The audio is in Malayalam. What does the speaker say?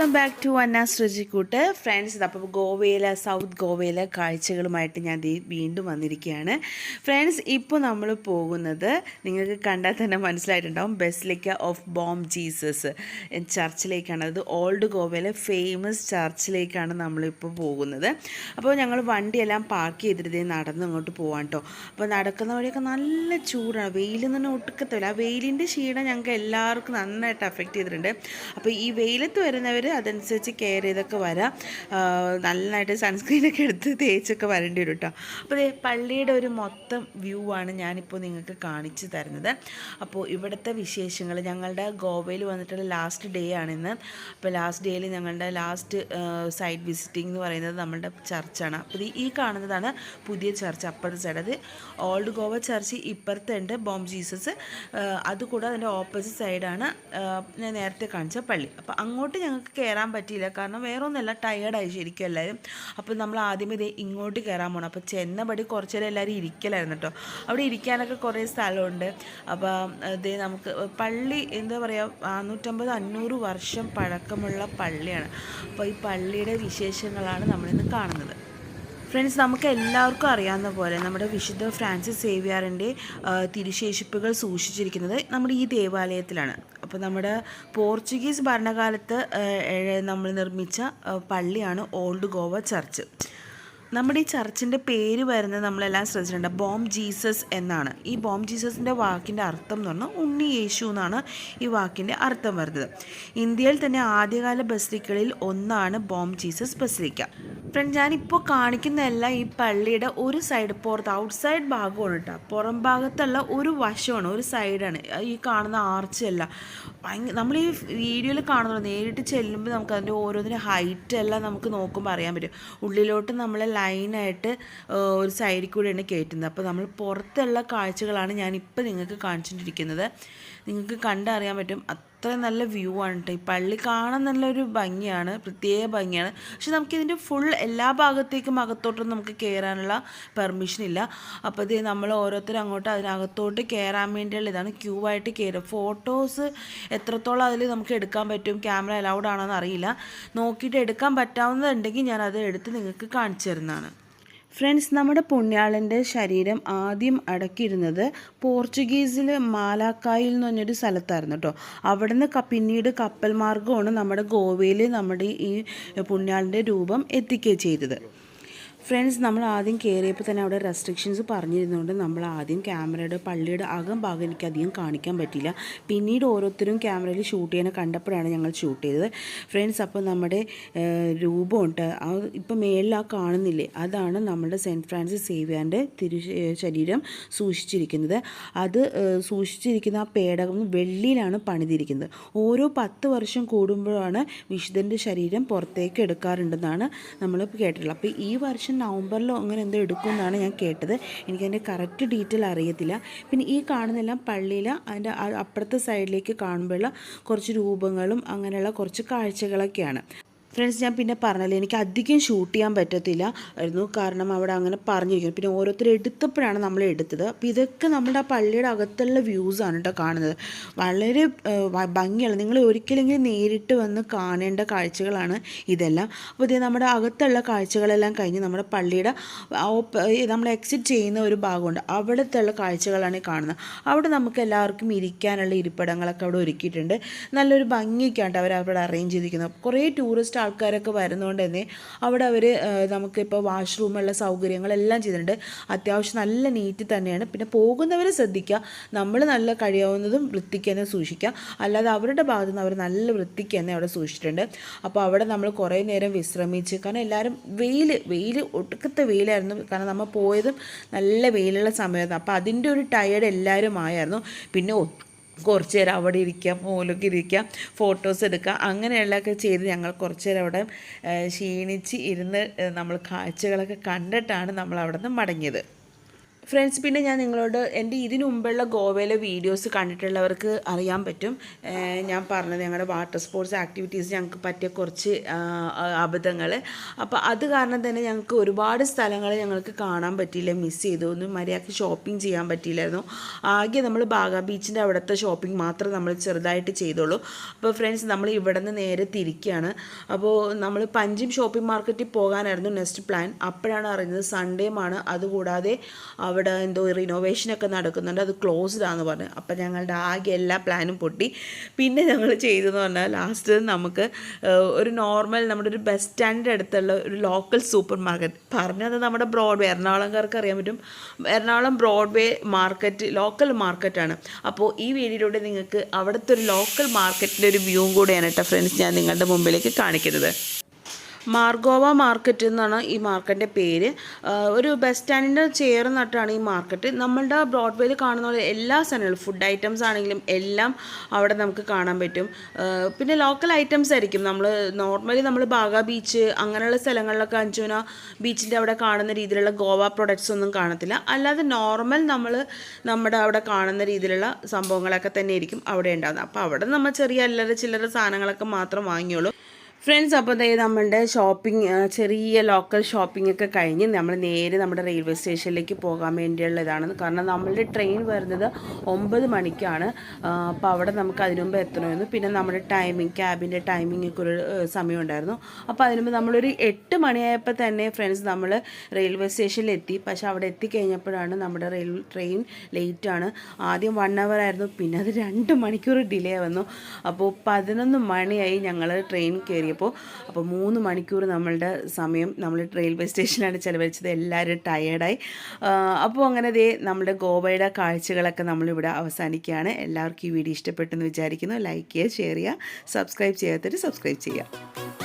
വെൽക്കം ബാക്ക് ടു അന്ന ശ്രുചിക്കൂട്ട് ഫ്രണ്ട്സ് അപ്പോൾ ഗോവയിലെ സൗത്ത് ഗോവയിലെ കാഴ്ചകളുമായിട്ട് ഞാൻ വീണ്ടും വന്നിരിക്കുകയാണ്. ഫ്രണ്ട്സ് ഇപ്പോൾ നമ്മൾ പോകുന്നത് നിങ്ങൾക്ക് കണ്ടാൽ തന്നെ മനസ്സിലായിട്ടുണ്ടാവും ബെസ്ലിക്ക ഓഫ് ബോം ജീസസ് ചർച്ചിലേക്കാണ്. അത് ഓൾഡ് ഗോവയിലെ ഫേമസ് ചർച്ചിലേക്കാണ് നമ്മളിപ്പോൾ പോകുന്നത്. അപ്പോൾ ഞങ്ങൾ വണ്ടിയെല്ലാം പാർക്ക് ചെയ്തിട്ട് നടന്ന് അങ്ങോട്ട് പോകാം കേട്ടോ അപ്പോൾ നടക്കുന്ന വഴിയൊക്കെ നല്ല ചൂടാണ്. വെയിലിൽ നിന്ന് ഒട്ടുക്കത്തില്ല. ആ വെയിലിന്റെ ക്ഷീണം ഞങ്ങൾക്ക് എല്ലാവർക്കും നന്നായിട്ട് അഫക്റ്റ് ചെയ്തിട്ടുണ്ട്. അപ്പോൾ ഈ വെയിലത്ത് വരുന്നവർ അതനുസരിച്ച് കെയർ ചെയ്തൊക്കെ വരാം. നന്നായിട്ട് സൺസ്ക്രീനൊക്കെ എടുത്ത് തേച്ചൊക്കെ വരേണ്ടി വരും കേട്ടോ അപ്പോൾ പള്ളിയുടെ ഒരു മൊത്തം വ്യൂ ആണ് ഞാനിപ്പോൾ നിങ്ങൾക്ക് കാണിച്ചു തരുന്നത്. അപ്പോൾ ഇവിടുത്തെ വിശേഷങ്ങൾ ഞങ്ങളുടെ ഗോവയിൽ വന്നിട്ടുള്ള ലാസ്റ്റ് ഡേ ആണിന്ന് അപ്പോൾ ലാസ്റ്റ് ഡേയിൽ ഞങ്ങളുടെ ലാസ്റ്റ് സൈറ്റ് വിസിറ്റിംഗ് എന്ന് പറയുന്നത് നമ്മുടെ ചർച്ചാണ് അപ്പോൾ ഈ കാണുന്നതാണ് പുതിയ ചർച്ച് അപ്പുറത്തെ സൈഡ് അത് ഓൾഡ് ഗോവ ചർച്ച് ഇപ്പുറത്തുണ്ട് ബോം ജീസസ് അതുകൂടാതെ അതിന്റെ ഓപ്പോസിറ്റ് സൈഡാണ് ഞാൻ നേരത്തെ കാണിച്ച പള്ളി. അപ്പോൾ അങ്ങോട്ട് ഞങ്ങൾക്ക് കയറാൻ പറ്റിയില്ല. കാരണം വേറെ ഒന്നല്ല ടയേർഡായി ശരിക്കും എല്ലാവരും അപ്പോൾ നമ്മൾ ആദ്യം ഇത് ഇങ്ങോട്ട് കയറാൻ പോകണം അപ്പോൾ ചെന്നപടി കുറച്ച് നേരം എല്ലാവരും ഇരിക്കലായിരുന്നു കേട്ടോ അവിടെ ഇരിക്കാനൊക്കെ കുറേ സ്ഥലമുണ്ട്. അപ്പോൾ ഇത് നമുക്ക് പള്ളി എന്താ പറയുക നാനൂറ്റമ്പത് അഞ്ഞൂറ് വർഷം പഴക്കമുള്ള പള്ളിയാണ്. അപ്പോൾ ഈ പള്ളിയുടെ വിശേഷങ്ങളാണ് നമ്മളിന്ന് കാണുന്നത്. ഫ്രണ്ട്സ് നമുക്ക് എല്ലാവർക്കും അറിയാവുന്ന പോലെ നമ്മുടെ വിശുദ്ധ ഫ്രാൻസിസ് സേവിയാറിന്റെ തിരുശേഷിപ്പുകൾ സൂക്ഷിച്ചിരിക്കുന്നത് നമ്മുടെ ഈ ദേവാലയത്തിലാണ്. അപ്പോൾ നമ്മുടെ പോർച്ചുഗീസ് ഭരണകാലത്ത് നമ്മൾ നിർമ്മിച്ച പള്ളിയാണ് ഓൾഡ് ഗോവ ചർച്ച്. നമ്മുടെ ഈ ചർച്ചിന്റെ പേര് വരുന്നത് നമ്മളെല്ലാം ശ്രദ്ധിച്ചിട്ടുണ്ട്. ബോം ജീസസ് എന്നാണ്. ഈ ബോം ജീസസിന്റെ വാക്കിന്റെ അർത്ഥം എന്ന് പറഞ്ഞാൽ ഉണ്ണി യേശു എന്നാണ് ഈ വാക്കിന്റെ അർത്ഥം വരുന്നത്. ഇന്ത്യയിൽ തന്നെ ആദ്യകാല ബസിലിക്കകളിൽ ഒന്നാണ് ബോം ജീസസ് ബസ്ലിക്ക. ഫ്രണ്ട് ഞാനിപ്പോൾ കാണിക്കുന്നതെല്ലാം ഈ പള്ളിയുടെ ഒരു സൈഡ് പുറത്ത് ഔട്ട് സൈഡ് ഭാഗമാണ് കേട്ടോ. പുറം ഭാഗത്തുള്ള ഒരു വശമാണ് ഒരു സൈഡാണ് ഈ കാണുന്ന ആർച്ചല്ല ഭയങ്കര നമ്മൾ ഈ വീഡിയോയിൽ കാണുന്നുള്ളൂ നേരിട്ട് ചെല്ലുമ്പോൾ നമുക്ക് അതിന്റെ ഓരോന്നിന്റെ ഹൈറ്റ് എല്ലാം നമുക്ക് നോക്കുമ്പോൾ അറിയാൻ പറ്റും. ഉള്ളിലോട്ട് നമ്മൾ ലൈനായിട്ട് ഒരു സൈഡിൽ കൂടെയാണ് കയറ്റുന്നത് അപ്പോൾ നമ്മൾ പുറത്തുള്ള കാഴ്ചകളാണ് ഞാനിപ്പോൾ നിങ്ങൾക്ക് കാണിച്ചിട്ടിരിക്കുന്നത് നിങ്ങൾക്ക് കണ്ടറിയാൻ പറ്റും. അത്ര നല്ല വ്യൂ ആണ് കേട്ടോ ഈ പള്ളി കാണാൻ നല്ലൊരു ഭംഗിയാണ് പ്രത്യേക ഭംഗിയാണ്. പക്ഷെ നമുക്കിതിന്റെ ഫുൾ എല്ലാ ഭാഗത്തേക്കും അകത്തോട്ടൊന്നും നമുക്ക് കയറാനുള്ള പെർമിഷൻ ഇല്ല. അപ്പോൾ ഇത് നമ്മൾ ഓരോരുത്തരും അങ്ങോട്ട് അതിനകത്തോട്ട് കയറാൻ വേണ്ടിയുള്ള ഇതാണ് ക്യൂ ആയിട്ട് കയറുക ഫോട്ടോസ് എത്രത്തോളം അതിൽ നമുക്ക് എടുക്കാൻ പറ്റും ക്യാമറ അലൗഡ് ആണോ എന്ന് അറിയില്ല. നോക്കിയിട്ട് എടുക്കാൻ പറ്റാവുന്നതുണ്ടെങ്കിൽ ഞാൻ അത് എടുത്ത് നിങ്ങൾക്ക് കാണിച്ചു തരുന്നതാണ്. ഫ്രണ്ട്സ് നമ്മുടെ പുണ്യാളന്റെ ശരീരം ആദ്യം അടക്കിയിരുന്നത് പോർച്ചുഗീസിൽ മാലാക്കായിൽ എന്ന് പറഞ്ഞൊരു സ്ഥലത്തായിരുന്നു കേട്ടോ അവിടെ നിന്ന് പിന്നീട് കപ്പൽ മാർഗമാണ് നമ്മുടെ ഗോവയിൽ നമ്മുടെ ഈ പുണ്യാളന്റെ രൂപം എത്തിക്കുകയും ചെയ്തത്. ഫ്രണ്ട്സ് നമ്മൾ ആദ്യം കയറിയപ്പോൾ തന്നെ അവിടെ റെസ്ട്രിക്ഷൻസ് പറഞ്ഞിരുന്നുകൊണ്ട് നമ്മൾ ആദ്യം ക്യാമറയുടെ പള്ളിയുടെ അകം ഭാഗം എനിക്ക് അധികം കാണിക്കാൻ പറ്റിയില്ല. പിന്നീട് ഓരോരുത്തരും ക്യാമറയിൽ ഷൂട്ട് ചെയ്യാൻ കണ്ടപ്പോഴാണ് ഞങ്ങൾ ഷൂട്ട് ചെയ്തത്. ഫ്രണ്ട്സ് അപ്പോൾ നമ്മുടെ രൂപമുണ്ട്. ഇപ്പം മേളിൽ ആ കാണുന്നില്ലേ? അതാണ് നമ്മുടെ സെന്റ് ഫ്രാൻസിസ് സേവിയാന്റെ തിരു ശരീരം സൂക്ഷിച്ചിരിക്കുന്നത്. അത് സൂക്ഷിച്ചിരിക്കുന്ന ആ പേടകം വെള്ളിയിലാണ് പണിതിരിക്കുന്നത്. ഓരോ പത്ത് വർഷം കൂടുമ്പോഴാണ് വിശുദ്ധന്റെ ശരീരം പുറത്തേക്ക് എടുക്കാറുണ്ടെന്നാണ് നമ്മൾ കേട്ടിട്ടുള്ളത്. അപ്പോൾ ഈ വർഷം നവംബറിലോ അങ്ങനെ എന്തോ എടുക്കുമെന്നാണ് ഞാൻ കേട്ടത്. എനിക്കതിന്റെ കറക്റ്റ് ഡീറ്റെയിൽ അറിയത്തില്ല. പിന്നെ ഈ കാണുന്നെല്ലാം പള്ളിയിൽ അതിന്റെ അപ്പുറത്തെ സൈഡിലേക്ക് കാണുമ്പോഴുള്ള കുറച്ച് രൂപങ്ങളും അങ്ങനെയുള്ള കുറച്ച് കാഴ്ചകളൊക്കെയാണ്. ഫ്രണ്ട്സ് ഞാൻ പിന്നെ പറഞ്ഞല്ലേ എനിക്ക് അധികം ഷൂട്ട് ചെയ്യാൻ പറ്റത്തില്ല ആയിരുന്നു. കാരണം അവിടെ അങ്ങനെ പറഞ്ഞിരിക്കുന്നു. പിന്നെ ഓരോരുത്തർ എടുത്തപ്പോഴാണ് നമ്മൾ എടുത്തത്. അപ്പോൾ ഇതൊക്കെ നമ്മുടെ ആ പള്ളിയുടെ അകത്തുള്ള വ്യൂസാണ് കേട്ടോ കാണുന്നത്. വളരെ ഭംഗിയാണ്. നിങ്ങൾ ഒരിക്കലെങ്കിലും നേരിട്ട് വന്ന് കാണേണ്ട കാഴ്ചകളാണ് ഇതെല്ലാം. അപ്പോൾ ഇത് നമ്മുടെ അകത്തുള്ള കാഴ്ചകളെല്ലാം കഴിഞ്ഞ് നമ്മുടെ പള്ളിയുടെ നമ്മൾ എക്സിറ്റ് ചെയ്യുന്ന ഒരു ഭാഗമുണ്ട്. അവിടുത്തെ ഉള്ള കാഴ്ചകളാണ് കാണുന്നത്. അവിടെ നമുക്ക് എല്ലാവർക്കും ഇരിക്കാനുള്ള ഇരിപ്പിടങ്ങളൊക്കെ അവിടെ ഒരുക്കിയിട്ടുണ്ട്. നല്ലൊരു ഭംഗിയൊക്കെയാണ് അവർ അവിടെ അറേഞ്ച് ചെയ്തിരിക്കുന്നത്. കുറേ ടൂറിസ്റ്റ് ആൾക്കാരൊക്കെ വരുന്നതുകൊണ്ട് തന്നെ അവിടെ അവർ നമുക്കിപ്പോൾ വാഷ്റൂമുള്ള സൗകര്യങ്ങളെല്ലാം ചെയ്തിട്ടുണ്ട്. അത്യാവശ്യം നല്ല നീറ്റ് തന്നെയാണ്. പിന്നെ പോകുന്നവർ ശ്രദ്ധിക്കുക. നമ്മൾ നല്ല കഴിയാവുന്നതും വൃത്തിക്ക് തന്നെ സൂക്ഷിക്കുക. അല്ലാതെ അവരുടെ ഭാഗത്തു നിന്ന് അവർ നല്ല വൃത്തിക്ക് തന്നെ അവിടെ സൂക്ഷിച്ചിട്ടുണ്ട്. അപ്പോൾ അവിടെ നമ്മൾ കുറേ നേരം വിശ്രമിച്ച് കാരണം എല്ലാവരും വെയിൽ വെയിൽ ഒടുക്കത്തെ വെയിലായിരുന്നു. കാരണം നമ്മൾ പോയതും നല്ല വെയിലുള്ള സമയമായിരുന്നു. അപ്പോൾ അതിന്റെ ഒരു ടയേർഡ് എല്ലാവരും ആയിരുന്നു പിന്നെ കുറച്ച് നേരം അവിടെ ഇരിക്കാം മൂലൊക്കെ ഇരിക്കാം ഫോട്ടോസ് എടുക്കാം. അങ്ങനെയുള്ളതൊക്കെ ചെയ്ത് ഞങ്ങൾ കുറച്ച് നേരം അവിടെ ക്ഷീണിച്ച് ഇരുന്ന് നമ്മൾ കാഴ്ചകളൊക്കെ കണ്ടിട്ടാണ് നമ്മൾ അവിടെ നിന്ന് മടങ്ങിയത്. ഫ്രണ്ട്സ് പിന്നെ ഞാൻ നിങ്ങളോട് എന്റെ ഇതിനു മുമ്പുള്ള ഗോവയിലെ വീഡിയോസ് കണ്ടിട്ടുള്ളവർക്ക് അറിയാൻ പറ്റും. ഞാൻ പറഞ്ഞത് ഞങ്ങളുടെ വാട്ടർ സ്പോർട്സ് ആക്ടിവിറ്റീസ് ഞങ്ങൾക്ക് പറ്റിയ കുറച്ച് അബദ്ധങ്ങൾ അപ്പോൾ അത് കാരണം തന്നെ ഞങ്ങൾക്ക് ഒരുപാട് സ്ഥലങ്ങൾ ഞങ്ങൾക്ക് കാണാൻ പറ്റിയില്ല മിസ് ചെയ്തു. ഒന്നും മര്യാദയ്ക്ക് ഷോപ്പിംഗ് ചെയ്യാൻ പറ്റിയില്ലായിരുന്നു. ആകെ നമ്മൾ ബാഗ ബീച്ചിന്റെ അവിടുത്തെ ഷോപ്പിംഗ് മാത്രം നമ്മൾ ചെറുതായിട്ട് ചെയ്തോളൂ. അപ്പോൾ ഫ്രണ്ട്സ് നമ്മൾ ഇവിടെ നിന്ന് നേരെ തിരിക്കുകയാണ് അപ്പോൾ നമ്മൾ പഞ്ചിം ഷോപ്പിംഗ് മാർക്കറ്റിൽ പോകാനായിരുന്നു നെക്സ്റ്റ് പ്ലാൻ അപ്പോഴാണ് അറിഞ്ഞത് സൺഡേമാണ് അതുകൂടാതെ അവിടെ എന്തോ റിനോവേഷനൊക്കെ നടക്കുന്നുണ്ട്. അത് ക്ലോസ്ഡ് ആണെന്ന് പറഞ്ഞു. അപ്പം ഞങ്ങളുടെ ആകെ എല്ലാ പ്ലാനും പൊട്ടി. പിന്നെ ഞങ്ങൾ ചെയ്തതെന്ന് പറഞ്ഞാൽ ലാസ്റ്റ് നമുക്ക് ഒരു നോർമൽ നമ്മുടെ ഒരു ബസ് സ്റ്റാൻഡിന്റെ അടുത്തുള്ള ഒരു ലോക്കൽ സൂപ്പർ മാർക്കറ്റ് പറഞ്ഞത് നമ്മുടെ ബ്രോഡ്വേ എറണാകുളംകാർക്ക് അറിയാൻ പറ്റും. എറണാകുളം ബ്രോഡ്വേ മാർക്കറ്റ് ലോക്കൽ മാർക്കറ്റാണ് അപ്പോൾ ഈ വീഡിയോയിലൂടെ നിങ്ങൾക്ക് അവിടുത്തെ ഒരു ലോക്കൽ മാർക്കറ്റിന്റെ ഒരു വ്യൂവും കൂടെയാണ് കേട്ടോ ഫ്രണ്ട്സ് ഞാൻ നിങ്ങളുടെ മുമ്പിലേക്ക് കാണിക്കുന്നത്. മാർഗോവ മാർക്കറ്റ് എന്നാണ് ഈ മാർക്കറ്റിന്റെ പേര്. ഒരു ബസ് സ്റ്റാൻഡിന്റെ ചേർന്നിട്ടാണ് ഈ മാർക്കറ്റ്. നമ്മളുടെ ബ്രോഡ്വേയിൽ കാണുന്ന പോലെ എല്ലാ സാധനങ്ങളും ഫുഡ് ഐറ്റംസ് ആണെങ്കിലും എല്ലാം അവിടെ നമുക്ക് കാണാൻ പറ്റും. പിന്നെ ലോക്കൽ ഐറ്റംസ് ആയിരിക്കും. നമ്മൾ നോർമലി നമ്മൾ ബാഗ ബീച്ച് അങ്ങനെയുള്ള സ്ഥലങ്ങളിലൊക്കെ അഞ്ചുന ബീച്ചിന്റെ അവിടെ കാണുന്ന രീതിയിലുള്ള ഗോവ പ്രൊഡക്ട്സ് ഒന്നും കാണത്തില്ല. അല്ലാതെ നോർമൽ നമ്മൾ നമ്മുടെ അവിടെ കാണുന്ന രീതിയിലുള്ള സംഭവങ്ങളൊക്കെ തന്നെ ആയിരിക്കും അവിടെ ഉണ്ടാകുന്നത് അപ്പോൾ അവിടെ നമ്മൾ ചെറിയ അല്ലറ ചില്ലറ സാധനങ്ങളൊക്കെ മാത്രം വാങ്ങിയോളൂ ഫ്രണ്ട്സ് അപ്പോൾ ദേ നമ്മളുടെ ഷോപ്പിംഗ് ചെറിയ ലോക്കൽ ഷോപ്പിംഗ് ഒക്കെ കഴിഞ്ഞ് നമ്മൾ നേരെ നമ്മുടെ റെയിൽവേ സ്റ്റേഷനിലേക്ക് പോകാൻ വേണ്ടിയുള്ള ഇതാണ് കാരണം നമ്മളുടെ ട്രെയിൻ വരുന്നത് ഒമ്പത് മണിക്കാണ്. അപ്പോൾ അവിടെ നമുക്ക് അതിനുമുമ്പ് എത്തണമായിരുന്നു. പിന്നെ നമ്മുടെ ടൈമിംഗ് ക്യാബിന്റെ ടൈമിംഗ് ഒക്കെ ഒരു സമയം ഉണ്ടായിരുന്നു അപ്പോൾ അതിനു മുമ്പ് നമ്മളൊരു എട്ട് മണിയായപ്പോൾ തന്നെ ഫ്രണ്ട്സ് നമ്മൾ റെയിൽവേ സ്റ്റേഷനിൽ എത്തി പക്ഷെ അവിടെ എത്തിക്കഴിഞ്ഞപ്പോഴാണ് നമ്മുടെ റെയിൽ ട്രെയിൻ ലേറ്റാണ്. ആദ്യം വൺ അവർ ആയിരുന്നു. പിന്നെ അത് രണ്ട് മണിക്കൂർ ഡിലേ വന്നു അപ്പോൾ പതിനൊന്ന് മണിയായി ഞങ്ങൾ ട്രെയിൻ കയറിയപ്പോൾ അപ്പോൾ മൂന്ന് മണിക്കൂർ നമ്മളുടെ സമയം നമ്മൾ റെയിൽവേ സ്റ്റേഷനിലാണ് ചിലവഴിച്ചത്. എല്ലാവരും ടയേർഡായി അപ്പോൾ അങ്ങനെ ദേ നമ്മുടെ ഗോവയുടെ കാഴ്ചകളൊക്കെ നമ്മളിവിടെ അവസാനിക്കുകയാണ്. എല്ലാവർക്കും ഈ വീഡിയോ ഇഷ്ടപ്പെട്ടെന്ന് വിചാരിക്കുന്നു. ലൈക്ക് ചെയ്യുക ഷെയർ ചെയ്യുക സബ്സ്ക്രൈബ് ചെയ്യാത്തവർ സബ്സ്ക്രൈബ് ചെയ്യുക.